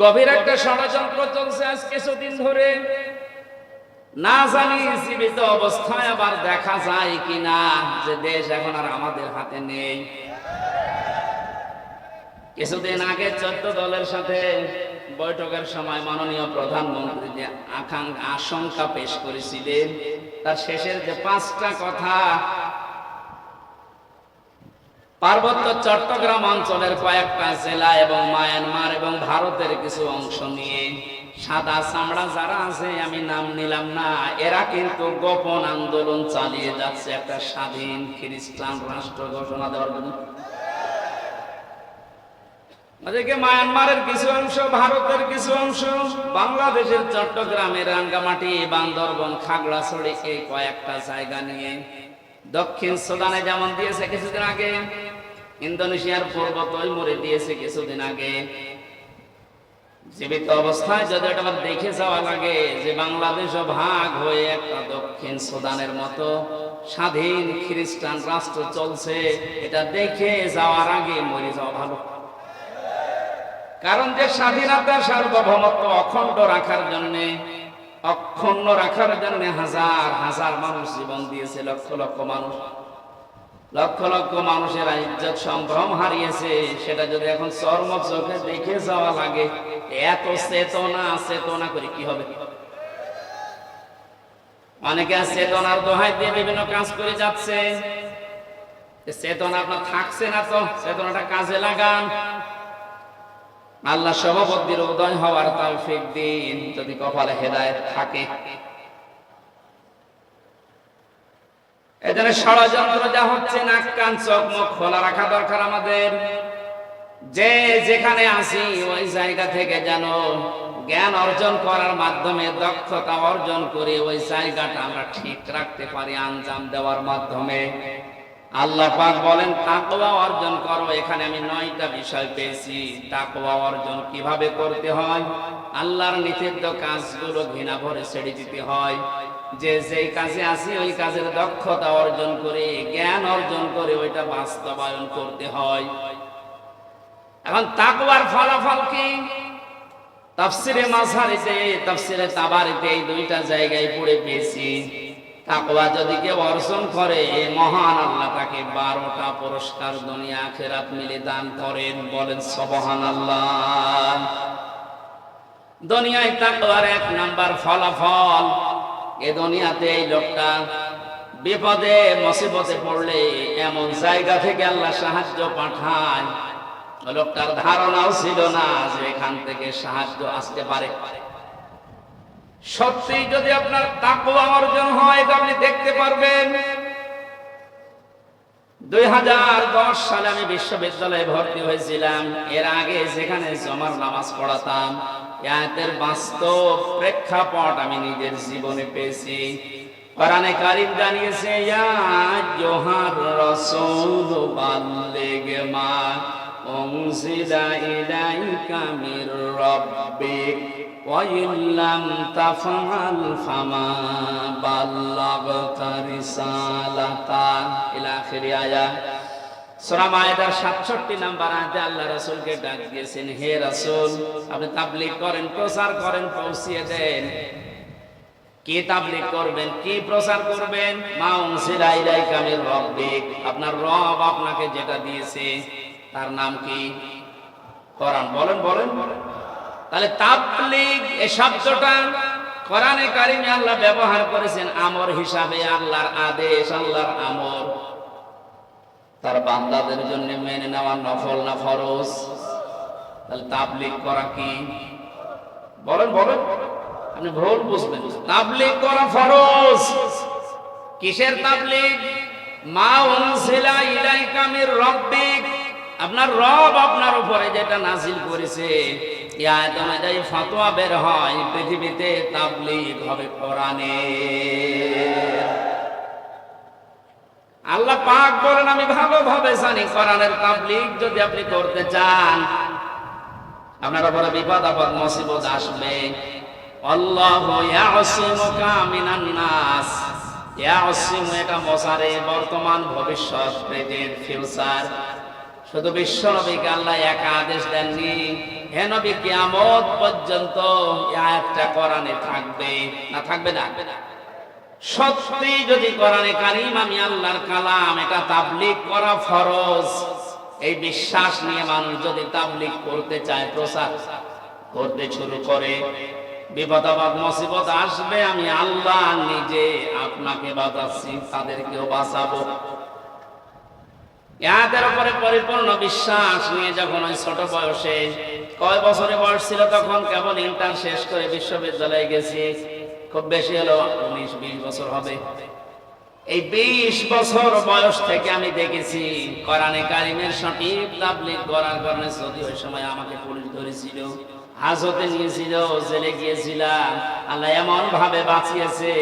গভীর একটা ষড়যন্ত্র চলছে আজ কিছুদিন ধরে। না জানি জীবিত অবস্থায় আবার দেখা যায় কিনা, যে দেশ এখন আর আমাদের হাতে নেই। কিছুদিন আগে চোদ্দ দলের সাথে বৈঠকের সময় মাননীয় প্রধানমন্ত্রী যে আকাঙ্ক্ষা, আশঙ্কা পেশ করেছিলেন, তার শেষের যে পাঁচটা কথা পার্বত্য চট্টগ্রাম অঞ্চলের কয়েকটা জেলা এবং মায়ানমার এবং ভারতের কিছু অংশ নিয়ে। সাদা চামড়া যারা আছে, আমি নাম নিলাম না, এরা কিন্তু গোপন আন্দোলন চালিয়ে যাচ্ছে একটা স্বাধীন খ্রিস্টান রাষ্ট্র ঘোষণা দেওয়ার জন্য। মায়ানমারের কিছু অংশ, ভারতের কিছু অংশ, বাংলাদেশের চট্টগ্রামের রাঙ্গামাটি, বান্দরবন, খাগড়াছড়ি, এই কয়েকটা জায়গা নিয়ে। দক্ষিণ সুদানে যেমন দিয়েছে কিছুদিন আগে ইন্দোনেশিয়ার পূর্ব তৈমুরে দিয়েছে কিছুদিন আগে। জীবিত অবস্থায় যদি এটা দেখে যাওয়া লাগে যে বাংলাদেশও ভাগ হয়ে একটা দক্ষিণ সুদানের মতো স্বাধীন খ্রিস্টান রাষ্ট্র চলছে, এটা দেখে যাওয়ার আগে মরে যাওয়া ভালো। কারণ যে স্বাধীনতা সার্বভৌমত্ব অখণ্ড রাখার জন্য, অক্ষুণ্ণ রাখার জন্য হাজার হাজার মানুষ জীবন দিয়েছে, লক্ষ লক্ষ মানুষ। লক্ষ লক্ষ মানুষের ইজ্জত সম্ভ্রম হারিয়েছে। সেটা যদি এখন চর্ম চোখে দেখে যাওয়া লাগে, এত চেতনা চেতনা করে কি হবে? অনেকে চেতনার দোহাই দিয়ে বিভিন্ন কাজ করে যাচ্ছে। চেতনা আপনার থাকছে না তো, চেতনাটা কাজে লাগান। আল্লাহ সভাপতির উদয় হওয়ার তৌফিক দিন, যদি কপালে হেদায়েত থাকে। এজন্য ষড়যন্ত্র যা হচ্ছে, নাক, কান, চোখ, মুখ খোলা রাখা দরকার আমাদের। যে যেখানে আসি ওই জায়গা থেকে যেন জ্ঞান অর্জন করার মাধ্যমে, দক্ষতা অর্জন করে ওই জায়গাটা আমরা ঠিক রাখতে পারি আঞ্জাম দেওয়ার মাধ্যমে। আল্লাহ পাক বলেন, তাকওয়া অর্জন করো। এখানে আমি নয়টা বিষয় পেয়েছি। তাকওয়া অর্জন কীভাবে করতে হয়? আল্লাহর নিষিদ্ধ কাজগুলো ঘৃণা ভরে ছেড়ে দিতে হয়। যে যেই কাজে আসি ওই কাজের দক্ষতা অর্জন করে, জ্ঞান অর্জন করে ওইটা বাস্তবায়ন করতে হয়। এখন তাকওয়ার ফলাফল কি? তাফসিরে মাঝারিতে তাফসিরে তাবারিতে এই দুইটা জায়গায় পড়ে পেয়েছি। তাকওয়া যদি কেউ অর্জন করে মহান আল্লাহ তাকে বারোটা পুরস্কার দুনিয়া আখেরাত মিলে দান করেন, বলেন সবহান আল্লাহ দুনিয়ায় তাকওয়ার এক নাম্বার ফলাফল এ দুনিয়াতে এই লোকটা বিপদে, মুসিবতে পড়লে এমন জায়গা থেকে আল্লাহ সাহায্য পাঠায়। লোকটার ধারণাও ছিল না যে এখান থেকে সাহায্য আসতে পারে। সত্যি যদি আপনার তাকওয়া অর্জন হয় এটা আপনি দেখতে পারবেন দুই হাজার দশ সালে আমি বিশ্ববিদ্যালয়ে ভর্তি হয়েছিলাম। এর আগে যেখানে জমার নামাজ পড়াতাম এর বাস্তব প্রেক্ষাপট আমি নিজের জীবনে পেয়েছি। কোরআনে কারিম জানিয়েছে, ইয়া জোহার রসুল, বাল্লিগ মা উনজিলা ইলাইকা মির রাব্বিক وإن لم تفعل فما بلغت رسالته إلى آخر آية সূরা মায়েদার 67 নাম্বার আয়াতে আল্লাহ রাসূলকে ডাক দিয়েছেন হে রাসূল আপনি তাবলীগ করেন প্রচার করেন পৌঁছিয়ে দেন কি তাবলীগ করবেন কি প্রচার করবেন মা উনসিলা ইলাইকা মির রাব্বিক আপনার রব আপনাকে যেটা দিয়েছে তার নাম কি? কোরআন। বলেন বলেন। তাহলে তাবলিগ এই শব্দটা কোরআনে কারিমে আল্লাহ ব্যবহার করেছেন আমর হিসাবে, আল্লাহর আদেশ, আল্লাহর আমর। তার বান্দাদের জন্য মেনে নেওয়া নফল না ফরজ? তাহলে তাবলিগ করা কি? বলেন বলেন। আপনি ভুল বুঝবেন। তাবলিগ করা ফরজ। কিসের তাবলিগ? মা উনসিলা ইলাইকা মির রাব্বিক। আপনার রব আপনার উপরে যেটা নাজিল করেছে ফতোয়া বের হয় পৃথিবীতে তাবলিগ হবে কোরআনে। আল্লাহ পাক বলেন, আমি ভালোভাবে জানি কোরআনের তাবলিগ যদি আপনি করতে চান, আপনার উপরে বিপদ, আপদ, মুসিবত আসবে। এটা মসারে বর্তমান ভবিষ্যৎ, প্রেজেন্ট, ফিউচার। শুধু বিশ্ব নবীকে আল্লাহ একা আদেশ দেননি। হে নবী, কিয়ামত পর্যন্ত আয়াতটা কোরআনে থাকবে না থাকবে না? সত্যি যদি কোরআনে কারিম আমি আল্লাহর কালাম, এটা তাবলিগ করা ফরজ। এই বিশ্বাস নিয়ে মানুষ যদি তাবলিগ করতে চায়, প্রচার করতে শুরু করে বিপদ আপদ মুসিবত আসবে, আমি আল্লাহ নিজে আপনাকে বাঁচাচ্ছি, তাদেরকেও বাঁচাবো। ইয়াদের উপরে পরিপূর্ণ বিশ্বাস নিয়ে যখন ওই ছোট বয়সে কয় বছরে বয়স ছিল তখন কেবল ইন্টার শেষ করে বিশ্ববিদ্যালয়ে গেছি। খুব বেশি হলো উনিশ, বিশ বছর হবে। এই বিশ বছর বয়স থেকে আমি দেখেছি, কোরআনে কারিমের সঠিক তাবলিগ করার কারণে যদি ওই সময় আমাকে পুলিশ ধরেছিল, হাজতে নিয়েছিল, জেলে গিয়েছিলাম, আল্লাহ এমন ভাবে বাঁচিয়েছে